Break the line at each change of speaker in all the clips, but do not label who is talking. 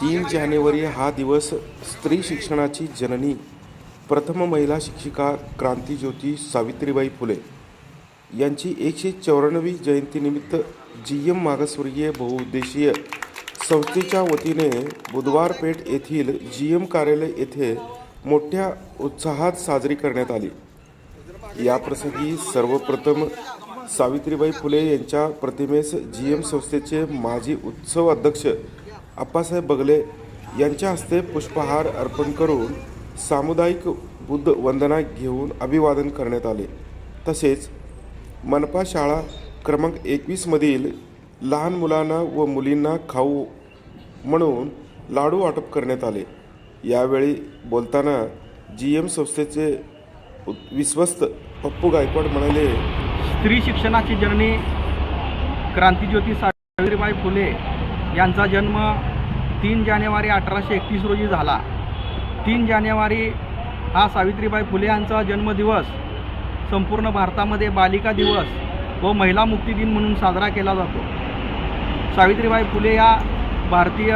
तीन जानेवारी हा दिवस स्त्री शिक्षणाची जननी प्रथम महिला शिक्षिका क्रांतीज्योती सावित्रीबाई फुले. यांची एकशे चौऱ्याण्णवी जयंतीनिमित्त जी एम मागासवर्गीय बहुउद्देशीय संस्थेच्या वतीने बुधवार पेठ येथील जी एम कार्यालय येथे मोठ्या उत्साहात साजरी करण्यात आली. याप्रसंगी सर्वप्रथम सावित्रीबाई फुले यांच्या प्रतिमेस जी एम संस्थेचे माजी उत्सव अध्यक्ष अप्पासाहेब बगले यांच्या हस्ते पुष्पहार अर्पण करून सामुदायिक बुद्ध वंदना घेऊन अभिवादन करण्यात आले. तसेच मनपा शाळा क्रमांक एकवीसमधील लहान मुलांना व मुलींना खाऊ म्हणून लाडू वाटप करण्यात आले. यावेळी बोलताना जी एम संस्थेचे विश्वस्त पप्पू गायकवाड म्हणाले
स्त्री शिक्षणाची जर्नी क्रांतीज्योती सावित्रीबाई फुले यांचा जन्म तीन जानेवारी अठराशे एकतीस रोजी झाला. तीन जानेवारी हा सावित्रीबाई फुले यांचा जन्मदिवस. संपूर्ण भारतामध्ये बालिका दिवस व महिला मुक्ती दिन म्हणून साजरा केला जातो. सावित्रीबाई फुले या भारतीय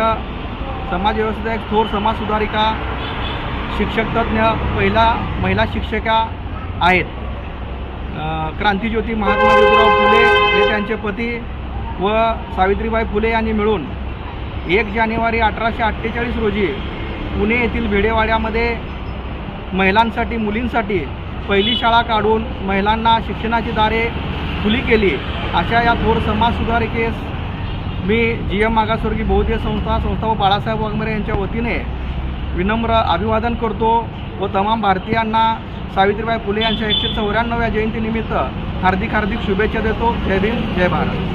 समाजव्यवस्थेचा एक थोर समाजसुधारिका शिक्षकतज्ञ पहिला महिला शिक्षिका आहेत. क्रांतिज्योती क्रांतीज्योती महात्मा ज्योतिराव फुले हे त्यांचे पती व सावित्रीबाई फुले यांनी मिळून एक जानेवारी अठराशे अठ्ठेचाळीस रोजी पुणे येथील भिडेवाड्यामध्ये महिलांसाठी मुलींसाठी पहिली शाळा काढून महिलांना शिक्षणाची दारे खुली केली. अशा या थोर समाजसुधारिकेस मी जी एम मागासवर्गीय बहुतेय संस्था संस्था व बाळासाहेब वाघमारे यांच्या वतीने विनम्र अभिवादन करतो व तमाम भारतीयांना सावित्रीबाई फुले यांच्या एकशे चौऱ्याण्णव्या जयंतीनिमित्त हार्दिक हार्दिक शुभेच्छा देतो. जय भीम जय भारत.